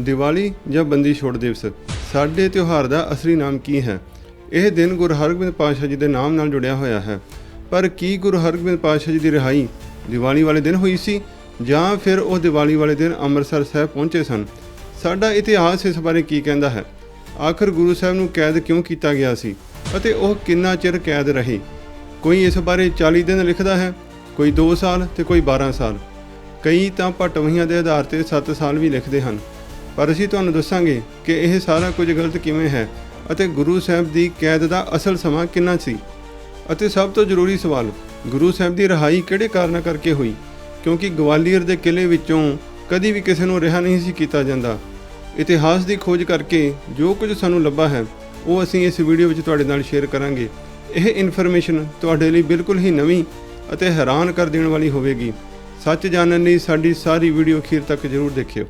ਦੀਵਾਲੀ ਜਾਂ ਬੰਦੀ ਛੋੜ ਦਿਵਸ। ਸਾਡੇ ਤਿਉਹਾਰ ਦਾ ਅਸਲੀ ਨਾਮ ਕੀ ਹੈ? ਇਹ ਦਿਨ ਗੁਰੂ ਹਰਗੋਬਿੰਦ ਪਾਤਸ਼ਾਹ ਜੀ ਦੇ ਨਾਮ ਨਾਲ ਜੁੜਿਆ ਹੋਇਆ ਹੈ। ਪਰ ਕੀ ਗੁਰੂ ਹਰਗੋਬਿੰਦ ਪਾਤਸ਼ਾਹ ਜੀ ਦੀ ਰਿਹਾਈ ਦੀਵਾਲੀ ਵਾਲੇ ਦਿਨ ਹੋਈ ਸੀ? ਜਾਂ ਫਿਰ ਉਹ ਦੀਵਾਲੀ ਵਾਲੇ ਦਿਨ ਅੰਮ੍ਰਿਤਸਰ ਸਾਹਿਬ ਪਹੁੰਚੇ ਸਨ? ਸਾਡਾ ਇਤਿਹਾਸ ਇਸ ਬਾਰੇ ਕੀ ਕਹਿੰਦਾ ਹੈ? ਆਖਰ ਗੁਰੂ ਸਾਹਿਬ ਨੂੰ ਕੈਦ ਕਿਉਂ ਕੀਤਾ ਗਿਆ ਸੀ? ਅਤੇ ਉਹ ਕਿੰਨਾ ਚਿਰ ਕੈਦ ਰਹੇ? ਕੋਈ ਇਸ ਬਾਰੇ 40 ਦਿਨ ਲਿਖਦਾ ਹੈ? ਕੋਈ 2 ਸਾਲ ਤੇ ਕੋਈ 12 ਸਾਲ? ਕਈ ਤਾਂ ਭਟਵਹੀਆਂ ਦੇ ਆਧਾਰ ਤੇ 7 ਸਾਲ ਵੀ ਲਿਖਦੇ ਹਨ। ਪਰ ਅਸੀਂ ਤੁਹਾਨੂੰ ਦੱਸਾਂਗੇ ਕਿ ਇਹ ਸਾਰਾ ਕੁਝ ਗਲਤ ਕਿਵੇਂ ਹੈ ਅਤੇ ਗੁਰੂ ਸਾਹਿਬ ਦੀ ਕੈਦ ਦਾ ਅਸਲ ਸਮਾਂ ਕਿੰਨਾ ਸੀ? ਅਤੇ ਸਭ ਤੋਂ ਜ਼ਰੂਰੀ ਸਵਾਲ, ਗੁਰੂ ਸਾਹਿਬ ਦੀ ਰਿਹਾਈ ਕਿਹੜੇ ਕਾਰਨਾਂ ਕਰਕੇ ਹੋਈ? ਕਿਉਂਕਿ ਗਵਾਲੀਅਰ ਦੇ ਕਿਲੇ ਵਿੱਚੋਂ ਕਦੀ ਵੀ ਕਿਸੇ ਨੂੰ ਰਿਹਾ ਨਹੀਂ ਸੀ ਕੀਤਾ ਜਾਂਦਾ। ਇਤਿਹਾਸ ਦੀ ਖੋਜ ਕਰਕੇ ਜੋ ਕੁਝ ਸਾਨੂੰ ਲੱਭਾ ਹੈ, ਉਹ ਅਸੀਂ ਇਸ ਵੀਡੀਓ ਵਿੱਚ ਤੁਹਾਡੇ ਨਾਲ ਸ਼ੇਅਰ ਕਰਾਂਗੇ। ਇਹ ਇਨਫੋਰਮੇਸ਼ਨ ਤੁਹਾਡੇ ਲਈ ਬਿਲਕੁਲ ਹੀ ਨਵੀਂ ਅਤੇ ਹੈਰਾਨ ਕਰ ਦੇਣ ਵਾਲੀ ਹੋਵੇਗੀ। ਸੱਚ ਜਾਣਨ ਲਈ ਸਾਡੀ ਸਾਰੀ ਵੀਡੀਓ ਅਖੀਰ ਤੱਕ ਜ਼ਰੂਰ ਦੇਖਿਓ।